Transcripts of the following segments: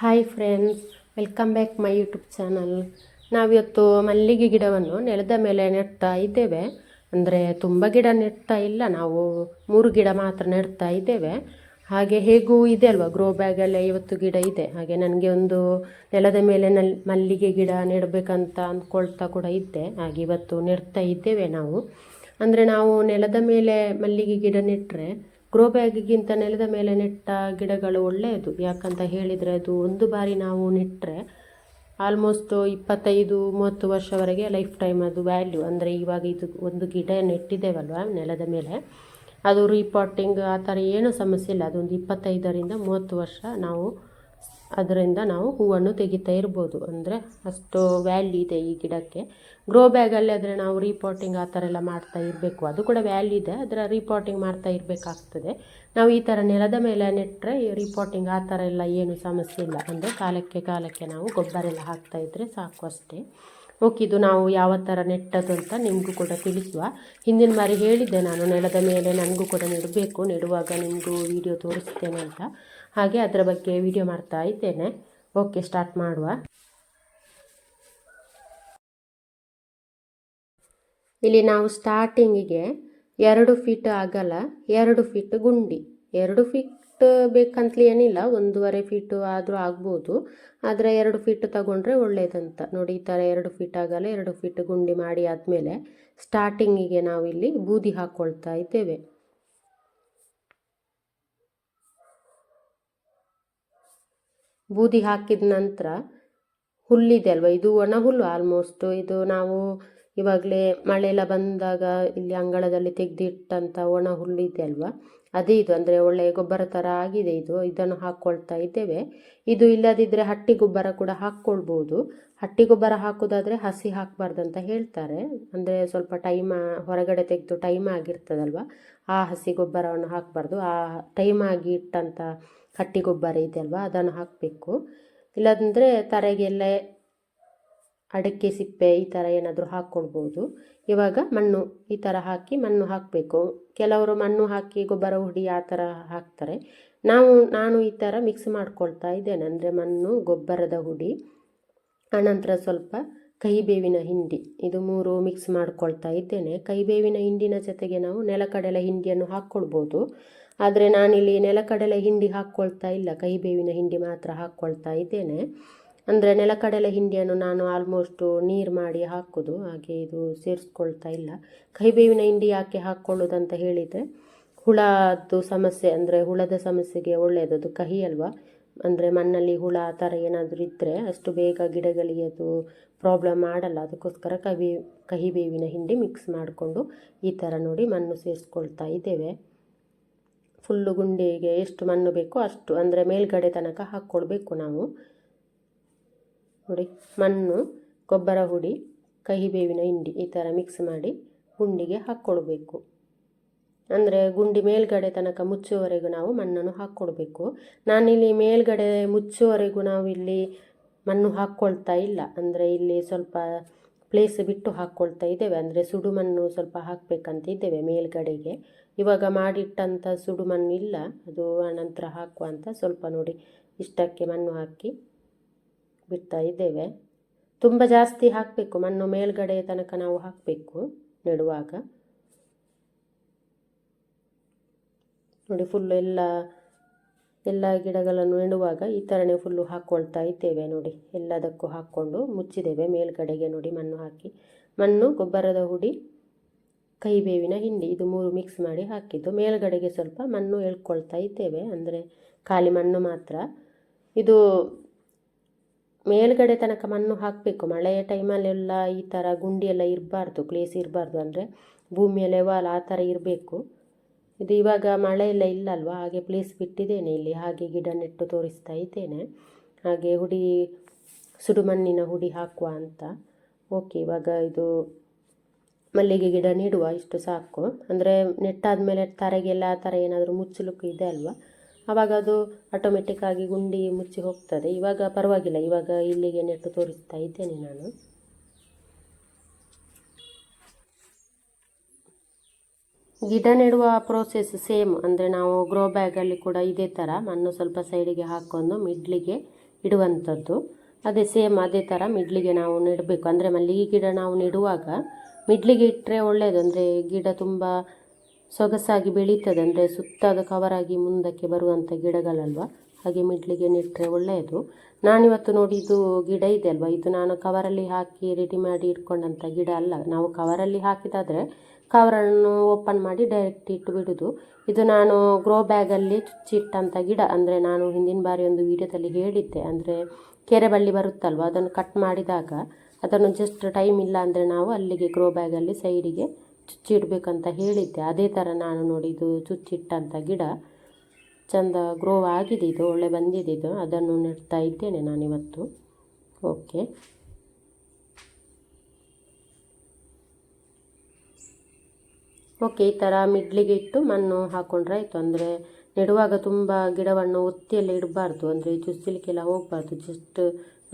Hi friends, welcome back my YouTube channel. ನಾವಿವತ್ತು ಮಲ್ಲಿಗೆ ಗಿಡವನ್ನು ನೆಲದ ಮೇಲೆ ನೆಡ್ತಾ ಇದ್ದೇವೆ. ಅಂದರೆ ತುಂಬ ಗಿಡ ನೆಡ್ತಾ ಇಲ್ಲ, ನಾವು ಮೂರು ಗಿಡ ಮಾತ್ರ ನೆಡ್ತಾ ಇದ್ದೇವೆ. ಹಾಗೆ ಹೇಗೂ ಇದೆ ಅಲ್ವಾ ಗ್ರೋ ಬ್ಯಾಗಲ್ಲಿ ಐವತ್ತು ಗಿಡ ಇದೆ. ಹಾಗೆ ನನಗೆ ಒಂದು ನೆಲದ ಮೇಲೆ ನಲ್, ಮಲ್ಲಿಗೆ ಗಿಡ ನೆಡಬೇಕಂತ ಅಂದ್ಕೊಳ್ತಾ ಕೂಡ ಇದ್ದೆ. ಹಾಗೆ ಇವತ್ತು ನೆಡ್ತಾ ಇದ್ದೇವೆ ನಾವು. ಅಂದರೆ ನಾವು ನೆಲದ ಮೇಲೆ ಮಲ್ಲಿಗೆ ಗಿಡ ನೆಟ್ಟರೆ ಗ್ರೋ ಬ್ಯಾಗಿಗಿಂತ ನೆಲದ ಮೇಲೆ ನೆಟ್ಟ ಗಿಡಗಳು ಒಳ್ಳೆಯದು. ಯಾಕಂತ ಹೇಳಿದರೆ ಅದು ಒಂದು ಬಾರಿ ನಾವು ನೆಟ್ಟರೆ ಆಲ್ಮೋಸ್ಟ್ ಇಪ್ಪತ್ತೈದು, ಮೂವತ್ತು ವರ್ಷವರೆಗೆ ಲೈಫ್ ಟೈಮ್ ಅದು ವ್ಯಾಲ್ಯೂ ಅಂದರೆ ಇವಾಗ ಇದು ಒಂದು ಗಿಡ ನೆಟ್ಟಿದ್ದೇವಲ್ವ ನೆಲದ ಮೇಲೆ. ಅದು ರೀಪಾಟಿಂಗ್ ಆ ಥರ ಏನೂ ಸಮಸ್ಯೆ ಇಲ್ಲ. ಅದೊಂದು ಇಪ್ಪತ್ತೈದರಿಂದ ಮೂವತ್ತು ವರ್ಷ ನಾವು ಅದರಿಂದ ನಾವು ಹೂವನ್ನು ತೆಗಿತಾ ಇರ್ಬೋದು. ಅಂದರೆ ಅಷ್ಟು ವ್ಯಾಲ್ಯೂ ಇದೆ ಈ ಗಿಡಕ್ಕೆ. ಗ್ರೋ ಬ್ಯಾಗಲ್ಲಿ ಆದರೆ ನಾವು ರೀಪಾಟಿಂಗ್ ಆ ಥರ ಎಲ್ಲ ಮಾಡ್ತಾ ಇರಬೇಕು. ಅದು ಕೂಡ ವ್ಯಾಲ್ಯೂ ಇದೆ ಅದರ ರೀಪಾಟಿಂಗ್ ಮಾಡ್ತಾ ಇರಬೇಕಾಗ್ತದೆ. ನಾವು ಈ ಥರ ನೆಲದ ಮೇಲೆ ನೆಟ್ಟರೆ ರೀಪಾಟಿಂಗ್ ಆ ಥರ ಎಲ್ಲ ಏನು ಸಮಸ್ಯೆ ಇಲ್ಲ. ಅಂದರೆ ಕಾಲಕ್ಕೆ ಕಾಲಕ್ಕೆ ನಾವು ಗೊಬ್ಬರ ಎಲ್ಲ ಹಾಕ್ತಾ ಇದ್ದರೆ ಸಾಕು ಅಷ್ಟೇ. ಓಕೆ ಇದು ನಾವು ಯಾವ ಥರ ನೆಟ್ಟದು ಅಂತ ನಿಮಗೂ ಕೂಡ ತಿಳಿಸುವ. ಹಿಂದಿನ ಬಾರಿ ಹೇಳಿದ್ದೆ ನಾನು ನೆಲದ ಮೇಲೆ ನನಗೂ ಕೂಡ ನೆಡಬೇಕು, ನೆಡುವಾಗ ನಿಮಗೂ ವಿಡಿಯೋ ತೋರಿಸ್ತೇನೆ ಅಂತ. ಹಾಗೆ ಅದರ ಬಗ್ಗೆ ವಿಡಿಯೋ ಮಾಡ್ತಾ ಇದ್ದೇನೆ. ಓಕೆ ಸ್ಟಾರ್ಟ್ ಮಾಡುವ. ಇಲ್ಲಿ ನಾವು ಸ್ಟಾರ್ಟಿಂಗಿಗೆ ಎರಡು ಫೀಟ್ ಅಗಲ ಎರಡು ಫೀಟ್ ಗುಂಡಿ. ಎರಡು ಫೀಟ್ ಬೇಕಂತಲೇ ಏನಿಲ್ಲ, ಒಂದೂವರೆ ಫೀಟ್ ಆದರೂ ಆಗ್ಬೋದು. ಆದರೆ ಎರಡು ಫೀಟ್ ತಗೊಂಡ್ರೆ ಒಳ್ಳೆಯದಂತ ನೋಡಿ, ಈ ಥರ ಎರಡು ಫೀಟ್ ಆಗಲ್ಲ, ಎರಡು ಫೀಟ್ ಗುಂಡಿ ಮಾಡಿ ಆದಮೇಲೆ ಸ್ಟಾರ್ಟಿಂಗಿಗೆ ನಾವು ಇಲ್ಲಿ ಬೂದಿ ಹಾಕ್ಕೊಳ್ತಾ ಇದ್ದೇವೆ. ಬೂದಿ ಹಾಕಿದ ನಂತರ ಹುಲ್ಲಿದೆ ಅಲ್ವಾ? ಇದು ಒಣ ಹುಲ್ಲು ಆಲ್ಮೋಸ್ಟ್ ಇದು ನಾವು ಇವಾಗಲೇ ಮಳೆ ಎಲ್ಲ ಬಂದಾಗ ಇಲ್ಲಿ ಅಂಗಳದಲ್ಲಿ ತೆಗೆದಿಟ್ಟಂಥ ಒಣ ಹುಲ್ಲು ಇದೆ ಅಲ್ವಾ? ಅದೇ ಇದು, ಅಂದರೆ ಒಳ್ಳೆಯ ಗೊಬ್ಬರ ಥರ ಆಗಿದೆ ಇದು. ಇದನ್ನು ಹಾಕ್ಕೊಳ್ತಾ ಇದ್ದೇವೆ. ಇದು ಇಲ್ಲದಿದ್ದರೆ ಹಟ್ಟಿ ಗೊಬ್ಬರ ಕೂಡ ಹಾಕ್ಕೊಳ್ಬೋದು ಹಟ್ಟಿ ಗೊಬ್ಬರ ಹಾಕೋದಾದರೆ ಹಸಿ ಹಾಕಬಾರ್ದಂತ ಹೇಳ್ತಾರೆ. ಅಂದರೆ ಸ್ವಲ್ಪ ಟೈಮ್ ಹೊರಗಡೆ ತೆಗೆದು ಟೈಮ್ ಆಗಿರ್ತದಲ್ವ? ಆ ಹಸಿ ಗೊಬ್ಬರವನ್ನು ಹಾಕಬಾರ್ದು. ಆ ಟೈಮ್ ಆಗಿ ಇಟ್ಟಂಥ ಹಟ್ಟಿ ಗೊಬ್ಬರ ಇದೆ ಅಲ್ವಾ ಅದನ್ನು ಹಾಕಬೇಕು. ಇಲ್ಲದಂದರೆ ತರೆಗೆಲ್ಲ ಅಡಕೆ, ಸಿಪ್ಪೆ ಈ ಥರ ಏನಾದರೂ ಹಾಕ್ಕೊಳ್ಬೋದು. ಇವಾಗ ಮಣ್ಣು ಈ ಥರ ಹಾಕಿ ಮಣ್ಣು ಹಾಕಬೇಕು. ಕೆಲವರು ಮಣ್ಣು ಹಾಕಿ ಗೊಬ್ಬರ ಹುಡಿ ಆ ಥರ ಹಾಕ್ತಾರೆ. ನಾವು, ನಾನು ಈ ಥರ ಮಿಕ್ಸ್ ಮಾಡ್ಕೊಳ್ತಾ ಇದ್ದೇನೆ. ಅಂದರೆ ಮಣ್ಣು, ಗೊಬ್ಬರದ ಹುಡಿ. ಆನಂತರ ಸ್ವಲ್ಪ ಕಹಿಬೇವಿನ ಹಿಂಡಿ, ಇದು ಮೂರು ಮಿಕ್ಸ್ ಮಾಡ್ಕೊಳ್ತಾ ಇದ್ದೇನೆ. ಕಹಿಬೇವಿನ ಹಿಂಡಿನ ಜೊತೆಗೆ ನಾವು ನೆಲಕಡಲೆ ಹಿಂಡಿಯನ್ನು ಹಾಕ್ಕೊಳ್ಬೋದು. ಆದರೆ ನಾನಿಲ್ಲಿ ನೆಲಕಡಲೆ ಹಿಂಡಿ ಹಾಕ್ಕೊಳ್ತಾ ಇಲ್ಲ ಕಹಿಬೇವಿನ ಹಿಂಡಿ ಮಾತ್ರ ಹಾಕ್ಕೊಳ್ತಾ ಇದ್ದೇನೆ. ಅಂದರೆ ನೆಲಕಡಲೆ ಹಿಂಡಿಯನ್ನು ನಾನು ಆಲ್ಮೋಸ್ಟು ನೀರು ಮಾಡಿ ಹಾಕೋದು, ಹಾಗೆ ಇದು ಸೇರಿಸ್ಕೊಳ್ತಾ ಇಲ್ಲ. ಕಹಿಬೇವಿನ ಹಿಂಡಿ ಯಾಕೆ ಹಾಕ್ಕೊಳ್ಳೋದಂತ ಹೇಳಿದರೆ, ಹುಳದ್ದು ಸಮಸ್ಯೆ ಅಂದರೆ ಹುಳದ ಸಮಸ್ಯೆಗೆ ಒಳ್ಳೆಯದು ಅದು ಕಹಿ ಅಲ್ವಾ? ಅಂದರೆ ಮಣ್ಣಲ್ಲಿ ಹುಳ ಆ ಥರ ಏನಾದರೂ ಇದ್ದರೆ ಅಷ್ಟು ಬೇಗ ಗಿಡಗಳಿಗೆ ಅದು ಪ್ರಾಬ್ಲಮ್ ಮಾಡಲ್ಲ. ಅದಕ್ಕೋಸ್ಕರ ಕಹಿ ಕಹಿಬೇವಿನ ಹಿಂಡಿ ಮಿಕ್ಸ್ ಮಾಡಿಕೊಂಡು ಈ ಥರ ನೋಡಿ ಮಣ್ಣು ಸೇರಿಸ್ಕೊಳ್ತಾ ಇದ್ದೇವೆ. ಫುಲ್ಲು ಗುಂಡಿಗೆ ಎಷ್ಟು ಮಣ್ಣು ಬೇಕೋ ಅಷ್ಟು, ಅಂದರೆ ಮೇಲ್ಗಡೆ ತನಕ ಹಾಕ್ಕೊಳ್ಬೇಕು ನಾವು. ನೋಡಿ, ಮಣ್ಣು, ಗೊಬ್ಬರ ಹುಡಿ ಕಹಿಬೇವಿನ ಹಿಂಡಿ ಈ ಥರ ಮಿಕ್ಸ್ ಮಾಡಿ ಗುಂಡಿಗೆ ಹಾಕ್ಕೊಳ್ಬೇಕು. ಅಂದರೆ ಗುಂಡಿ ಮೇಲ್ಗಡೆ ತನಕ ಮುಚ್ಚುವವರೆಗೂ ನಾವು ಮಣ್ಣನ್ನು ಹಾಕ್ಕೊಡ್ಬೇಕು. ನಾನಿಲ್ಲಿ ಮೇಲ್ಗಡೆ ಮುಚ್ಚುವವರೆಗೂ ನಾವು ಇಲ್ಲಿ ಮಣ್ಣು ಹಾಕ್ಕೊಳ್ತಾ ಇಲ್ಲ. ಅಂದರೆ ಇಲ್ಲಿ ಸ್ವಲ್ಪ ಪ್ಲೇಸ್ ಬಿಟ್ಟು ಹಾಕ್ಕೊಳ್ತಾ ಇದ್ದೇವೆ. ಅಂದರೆ ಸುಡು ಮಣ್ಣು ಸ್ವಲ್ಪ ಹಾಕಬೇಕಂತ ಇದ್ದೇವೆ ಮೇಲ್ಗಡೆಗೆ. ಇವಾಗ ಮಾಡಿಟ್ಟಂಥ ಸುಡು ಮಣ್ಣು ಇಲ್ಲ. ಅದು ಆನಂತರ ಹಾಕುವ ಅಂತ ಸ್ವಲ್ಪ ನೋಡಿ ಇಷ್ಟಕ್ಕೆ ಮಣ್ಣು ಹಾಕಿ ಬಿಡ್ತಾ ಇದ್ದೇವೆ. ತುಂಬ ಜಾಸ್ತಿ ಹಾಕಬೇಕು. ಮಣ್ಣು ಮೇಲ್ಗಡೆ ತನಕ ನಾವು ಹಾಕಬೇಕು ನೆಡುವಾಗ. ನೋಡಿ ಫುಲ್ಲು ಎಲ್ಲ ಎಲ್ಲ ಗಿಡಗಳನ್ನು ನೆಡುವಾಗ ಈ ಥರನೇ ಫುಲ್ಲು ಹಾಕ್ಕೊಳ್ತಾ ಇದ್ದೇವೆ ನೋಡಿ. ಎಲ್ಲದಕ್ಕೂ ಹಾಕ್ಕೊಂಡು ಮುಚ್ಚಿದ್ದೇವೆ. ಮೇಲ್ಗಡೆಗೆ ನೋಡಿ ಮಣ್ಣು ಹಾಕಿ. ಮಣ್ಣು, ಗೊಬ್ಬರದ ಹುಡಿ ಕೈಬೇವಿನ ಹಿಂಡಿ, ಇದು ಮೂರು ಮಿಕ್ಸ್ ಮಾಡಿ ಹಾಕಿದ್ದು. ಮೇಲ್ಗಡೆಗೆ ಸ್ವಲ್ಪ ಮಣ್ಣು ಎಳ್ಕೊಳ್ತಾ ಇದ್ದೇವೆ. ಅಂದರೆ ಖಾಲಿ ಮಣ್ಣು ಮಾತ್ರ. ಇದು ಮೇಲ್ಗಡೆ ತನಕ ಮಣ್ಣು ಹಾಕಬೇಕು. ಮಳೆಯ ಟೈಮಲ್ಲೆಲ್ಲ ಈ ಥರ ಗುಂಡಿ ಎಲ್ಲ ಇರಬಾರ್ದು ಪ್ಲೇಸ್ ಇರಬಾರ್ದು. ಅಂದರೆ ಭೂಮಿಯ ಲೆವಲ್ ಆ ಥರ ಇರಬೇಕು. ಇದು ಇವಾಗ ಮಳೆ ಎಲ್ಲ ಇಲ್ಲಲ್ವ? ಹಾಗೆ ಪ್ಲೇಸ್ ಬಿಟ್ಟಿದ್ದೇನೆ ಇಲ್ಲಿ. ಹಾಗೆ ಗಿಡ ನೆಟ್ಟು ತೋರಿಸ್ತಾ ಇದ್ದೇನೆ. ಹಾಗೆ ಹುಡಿ ಸುಡುಮಣ್ಣಿನ ಹುಡಿ ಹಾಕುವ ಅಂತ. ಓಕೆ ಇವಾಗ ಇದು ಮಲ್ಲಿಗೆ ಗಿಡ ನೆಡುವ, ಇಷ್ಟು ಸಾಕು. ಅಂದರೆ ನೆಟ್ಟಾದ ಮೇಲೆ ತರೆಗೆಲ್ಲ ಆ ಥರ ಏನಾದರೂ ಮುಚ್ಚಲಿಕ್ಕೆ ಇದೆ ಅಲ್ವಾ? ಆವಾಗ ಅದು ಆಟೋಮೆಟಿಕ್ಕಾಗಿ ಗುಂಡಿ ಮುಚ್ಚಿ ಹೋಗ್ತದೆ. ಇವಾಗ ಪರವಾಗಿಲ್ಲ. ಇವಾಗ ಇಲ್ಲಿಗೆ ನೆಟ್ಟು ತೋರಿಸ್ತಾ ಇದ್ದೇನೆ ನಾನು. ಗಿಡ ನೆಡುವ ಪ್ರೋಸೆಸ್ ಸೇಮ್ ಅಂದರೆ ನಾವು ಗ್ರೋ ಬ್ಯಾಗಲ್ಲಿ ಕೂಡ ಇದೇ ಥರ ಮಣ್ಣು ಸ್ವಲ್ಪ ಸೈಡಿಗೆ ಹಾಕ್ಕೊಂಡು ಮಿಡ್ಲಿಗೆ ಇಡುವಂಥದ್ದು. ಅದೇ ಸೇಮ್ ಅದೇ ಥರ ಮಿಡ್ಲಿಗೆ ನಾವು ನೆಡಬೇಕು. ಅಂದರೆ ಮಲ್ಲಿಗೆ ಗಿಡ ನಾವು ನೆಡುವಾಗ ಮಿಡ್ಲಿಗೆ ಇಟ್ಟರೆ ಒಳ್ಳೆಯದು ಅಂದರೆ ಗಿಡ ತುಂಬ ಸೊಗಸಾಗಿ ಬೆಳೀತದೆ. ಅಂದರೆ ಸುತ್ತ ಅದು ಕವರಾಗಿ ಮುಂದಕ್ಕೆ ಬರುವಂಥ ಗಿಡಗಳಲ್ವ? ಹಾಗೆ ಮಿಡ್ಲಿಗೆ ನೆಟ್ಟರೆ ಒಳ್ಳೆಯದು ನಾನಿವತ್ತು ನೋಡಿ ಇದು ಗಿಡ ಇದೆ ಅಲ್ವಾ? ಇದು ನಾನು ಕವರಲ್ಲಿ ಹಾಕಿ ರೆಡಿ ಮಾಡಿ ಇಟ್ಕೊಂಡಂಥ ಗಿಡ ಅಲ್ಲ. ನಾವು ಕವರಲ್ಲಿ ಹಾಕಿದಾದರೆ ಕವರನ್ನು ಓಪನ್ ಮಾಡಿ ಡೈರೆಕ್ಟ್ ಇಟ್ಟು ಬಿಡೋದು. ಇದು ನಾನು ಗ್ರೋ ಬ್ಯಾಗಲ್ಲಿ ಚುಚ್ಚಿಟ್ಟಂಥ ಗಿಡ. ಅಂದರೆ ನಾನು ಹಿಂದಿನ ಬಾರಿ ಒಂದು ವೀಡಿಯೋದಲ್ಲಿ ಹೇಳಿದ್ದೆ. ಅಂದರೆ ಕೆರೆ ಬಳ್ಳಿ ಬರುತ್ತಲ್ವ? ಅದನ್ನು ಕಟ್ ಮಾಡಿದಾಗ ಅದನ್ನು ಜಸ್ಟ್ ಟೈಮ್ ಇಲ್ಲ ಅಂದರೆ ನಾವು ಅಲ್ಲಿಗೆ ಗ್ರೋ ಬ್ಯಾಗಲ್ಲಿ ಸೈಡಿಗೆ ಚುಚ್ಚಿಡಬೇಕಂತ ಹೇಳಿದ್ದೆ. ಅದೇ ಥರ ನಾನು ನೋಡಿ ಇದು ಚುಚ್ಚಿಟ್ಟಂಥ ಗಿಡ. ಚಂದ ಗ್ರೋ ಆಗಿದೆ. ಇದು ಒಳ್ಳೆ ಬಂದಿದೆ. ಇದು ಅದನ್ನು ನೆಡ್ತಾ ಇದ್ದೇನೆ ನಾನಿವತ್ತು. ಓಕೆ ಓಕೆ, ಈ ಥರ ಮಿಡ್ಲಿಗೆ ಇಟ್ಟು ಮಣ್ಣು ಹಾಕೊಂಡ್ರೆ ಆಯಿತು. ಅಂದರೆ ನೆಡುವಾಗ ತುಂಬ ಗಿಡವನ್ನು ಒತ್ತಿಯಲ್ಲಿ ಇಡಬಾರ್ದು. ಅಂದರೆ ಚುಚ್ಚಲಿಕ್ಕೆಲ್ಲ ಹೋಗಬಾರ್ದು. ಜಸ್ಟ್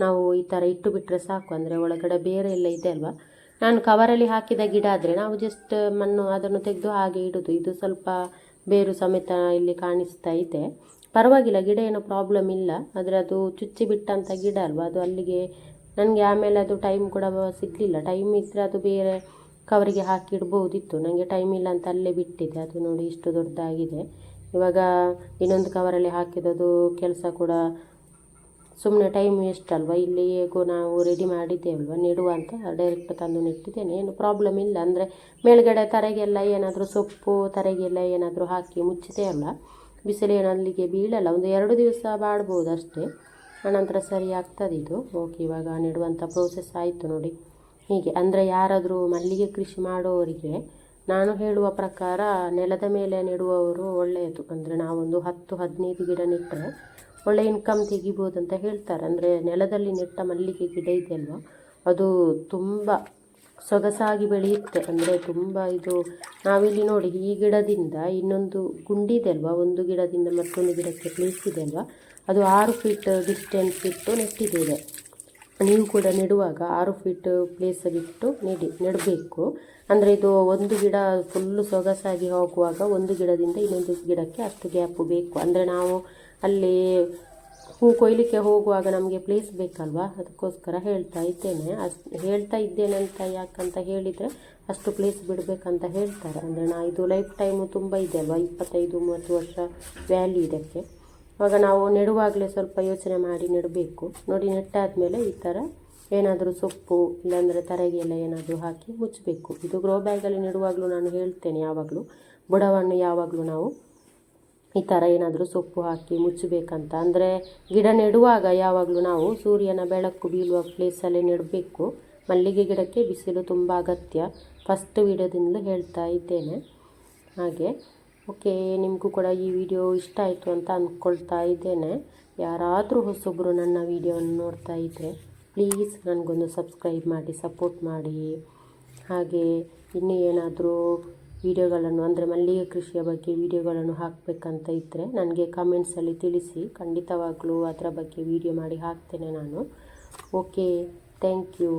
ನಾವು ಈ ಥರ ಇಟ್ಟು ಬಿಟ್ಟರೆ ಸಾಕು. ಅಂದರೆ ಒಳಗಡೆ ಬೇರೆ ಎಲ್ಲ ಇದೆ ಅಲ್ವಾ? ನಾನು ಕವರಲ್ಲಿ ಹಾಕಿದ ಗಿಡ ಆದರೆ ನಾವು ಜಸ್ಟ್ ಮಣ್ಣು ಅದನ್ನು ತೆಗೆದು ಹಾಗೆ ಇಡೋದು. ಇದು ಸ್ವಲ್ಪ ಬೇರು ಸಮೇತ ಇಲ್ಲಿ ಕಾಣಿಸ್ತಾ ಇದೆ. ಪರವಾಗಿಲ್ಲ, ಗಿಡ ಏನೋ ಪ್ರಾಬ್ಲಮ್ ಇಲ್ಲ. ಆದರೆ ಅದು ಚುಚ್ಚಿ ಬಿಟ್ಟಂಥ ಗಿಡ ಅಲ್ವಾ? ಅದು ಅಲ್ಲಿಗೆ, ನನಗೆ ಆಮೇಲೆ ಅದು ಟೈಮ್ ಕೂಡ ಸಿಗಲಿಲ್ಲ. ಟೈಮ್ ಇದ್ದರೆ ಅದು ಬೇರೆ ಕವರಿಗೆ ಹಾಕಿ ಇಡ್ಬೋದಿತ್ತು ನನಗೆ ಟೈಮ್ ಇಲ್ಲ ಅಂತ ಅಲ್ಲೇ ಬಿಟ್ಟಿದ್ದೆ. ಅದು ನೋಡಿ ಇಷ್ಟು ದೊಡ್ಡದಾಗಿದೆ. ಇವಾಗ ಇನ್ನೊಂದು ಕವರಲ್ಲಿ ಹಾಕಿದದು ಕೆಲಸ ಕೂಡ ಸುಮ್ಮನೆ ಟೈಮ್ ವೇಸ್ಟ್ ಅಲ್ವಾ? ಇಲ್ಲಿ ಹೇಗೋ ನಾವು ರೆಡಿ ಮಾಡಿದ್ದೇವಲ್ವ? ನೆಡುವ ಅಂತ ಡೈರೆಕ್ಟ್ ತಂದು ನೆಟ್ಟಿದ್ದೇನೆ. ಏನು ಪ್ರಾಬ್ಲಮ್ ಇಲ್ಲ. ಅಂದರೆ ಮೇಲ್ಗಡೆ ತರೆಗೆಲ್ಲ ಏನಾದರೂ ಸೊಪ್ಪು, ತರೆಗೆಲ್ಲ ಏನಾದರೂ ಹಾಕಿ ಮುಚ್ಚಿದೆ ಅಲ್ಲ? ಬಿಸಿಲು ಏನು ಅಲ್ಲಿಗೆ ಬೀಳಲ್ಲ. ಒಂದು ಎರಡು ದಿವಸ ಬಾಡ್ಬೋದು ಅಷ್ಟೇ. ಆನಂತರ ಸರಿ ಆಗ್ತದೆ ಇದು ಓಕೆ ಇವಾಗ ನೆಡುವಂಥ ಪ್ರೋಸೆಸ್ ಆಯಿತು ನೋಡಿ. ಹೀಗೆ? ಅಂದರೆ ಯಾರಾದರೂ ಮಲ್ಲಿಗೆ ಕೃಷಿ ಮಾಡೋವರಿಗೆ ನಾನು ಹೇಳುವ ಪ್ರಕಾರ ನೆಲದ ಮೇಲೆ ನೆಡುವವರು ಒಳ್ಳೆಯದು. ಅಂದರೆ ನಾವೊಂದು ಹತ್ತು, ಹದಿನೈದು ಗಿಡ ನೆಟ್ಟರೆ ಒಳ್ಳೆ ಇನ್ಕಮ್ ತೆಗಿಬೋದು ಅಂತ ಹೇಳ್ತಾರೆ. ಅಂದರೆ ನೆಲದಲ್ಲಿ ನೆಟ್ಟ ಮಲ್ಲಿಗೆ ಗಿಡ ಇದೆಯಲ್ವ? ಅದು ತುಂಬ ಸೊಗಸಾಗಿ ಬೆಳೆಯುತ್ತೆ. ಅಂದರೆ ತುಂಬ ಇದು, ನಾವಿಲ್ಲಿ ನೋಡಿ ಈ ಗಿಡದಿಂದ ಇನ್ನೊಂದು ಗುಂಡಿದೆ ಅಲ್ವಾ ಒಂದು ಗಿಡದಿಂದ ಮತ್ತೊಂದು ಗಿಡಕ್ಕೆ ಪ್ಲೇಸ್ ಇದೆ ಅಲ್ವಾ? ಅದು ಆರು ಫೀಟ್ ಡಿಸ್ಟೆನ್ಸ್ ಇಟ್ಟು ನೆಟ್ಟಿದ್ದೇವೆ. ನೀವು ಕೂಡ ನೆಡುವಾಗ ಆರು ಫೀಟ್ ಪ್ಲೇಸ್ ಬಿಟ್ಟು ನೆಡಿ, ನೆಡಬೇಕು. ಅಂದರೆ ಇದು ಒಂದು ಗಿಡ ಫುಲ್ಲು ಸೊಗಸಾಗಿ ಹೋಗುವಾಗ ಒಂದು ಗಿಡದಿಂದ ಇನ್ನೊಂದು ಗಿಡಕ್ಕೆ ಅಷ್ಟು ಗ್ಯಾಪ್ ಬೇಕು. ಅಂದರೆ ನಾವು ಅಲ್ಲಿ ಹೂ ಕೊಯ್ಲಿಕ್ಕೆ ಹೋಗುವಾಗ ನಮಗೆ ಪ್ಲೇಸ್ ಬೇಕಲ್ವಾ? ಅದಕ್ಕೋಸ್ಕರ ಹೇಳ್ತಾ ಇದ್ದೇನೆ. ಅಷ್ಟು ಹೇಳ್ತಾ ಇದ್ದೇನೆ ಅಂತ ಯಾಕಂತ ಹೇಳಿದರೆ ಅಷ್ಟು ಪ್ಲೇಸ್ ಬಿಡಬೇಕಂತ ಹೇಳ್ತಾರೆ. ಅಂದರೆ ನಾ ಇದು ಲೈಫ್ ಟೈಮು ತುಂಬ ಇದೆ ಅಲ್ವಾ? ಇಪ್ಪತ್ತೈದು, ಮೂವತ್ತು ವರ್ಷ ವ್ಯಾಲ್ಯೂ ಇದಕ್ಕೆ. ಆವಾಗ ನಾವು ನೆಡುವಾಗಲೇ ಸ್ವಲ್ಪ ಯೋಚನೆ ಮಾಡಿ ನೆಡಬೇಕು. ನೋಡಿ, ನೆಟ್ಟಾದಮೇಲೆ ಈ ಥರ ಏನಾದರೂ ಸೊಪ್ಪು, ಇಲ್ಲಾಂದರೆ ತರಗೆಲ್ಲ ಏನಾದರೂ ಹಾಕಿ ಮುಚ್ಚಬೇಕು. ಇದು ಗ್ರೋ ಬ್ಯಾಗಲ್ಲಿ ನೆಡುವಾಗಲೂ ನಾನು ಹೇಳ್ತೇನೆ ಯಾವಾಗಲೂ. ಬುಡವನ್ನು ಯಾವಾಗಲೂ ನಾವು ಈ ಥರ ಏನಾದರೂ ಸೊಪ್ಪು ಹಾಕಿ ಮುಚ್ಚಬೇಕಂತ. ಅಂದರೆ ಗಿಡ ನೆಡುವಾಗ ಯಾವಾಗಲೂ ನಾವು ಸೂರ್ಯನ ಬೆಳಕು ಬೀಳುವ ಪ್ಲೇಸಲ್ಲೇ ನೆಡಬೇಕು. ಮಲ್ಲಿಗೆ ಗಿಡಕ್ಕೆ ಬಿಸಿಲು ತುಂಬ ಅಗತ್ಯ. ಫಸ್ಟ್ ವಿಡಿಯೋದಿಂದಲೂ ಹೇಳ್ತಾ ಇದ್ದೇನೆ. ಹಾಗೆ ಓಕೆ, ನಿಮಗೂ ಕೂಡ ಈ ವಿಡಿಯೋ ಇಷ್ಟ ಆಯಿತು ಅಂತ ಅಂದ್ಕೊಳ್ತಾ ಇದ್ದೇನೆ. ಯಾರಾದರೂ ಹೊಸೊಬ್ಬರು ನನ್ನ ವಿಡಿಯೋವನ್ನು ನೋಡ್ತಾ ಇದ್ದರೆ ಪ್ಲೀಸ್ ನನಗೊಂದು ಸಬ್ಸ್ಕ್ರೈಬ್ ಮಾಡಿ, ಸಪೋರ್ಟ್ ಮಾಡಿ. ಹಾಗೆ ಇನ್ನೂ ಏನಾದರೂ ವಿಡಿಯೋಗಳನ್ನು, ಅಂದರೆ ಮಲ್ಲಿಗೆ ಕೃಷಿಯ ಬಗ್ಗೆ ವಿಡಿಯೋಗಳನ್ನು ಹಾಕಬೇಕಂತ ಇದ್ದರೆ ನನಗೆ ಕಮೆಂಟ್ಸಲ್ಲಿ ತಿಳಿಸಿ. ಖಂಡಿತವಾಗಲೂ ಅದರ ಬಗ್ಗೆ ವಿಡಿಯೋ ಮಾಡಿ ಹಾಕ್ತೇನೆ ನಾನು. Okay, thank you,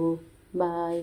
bye.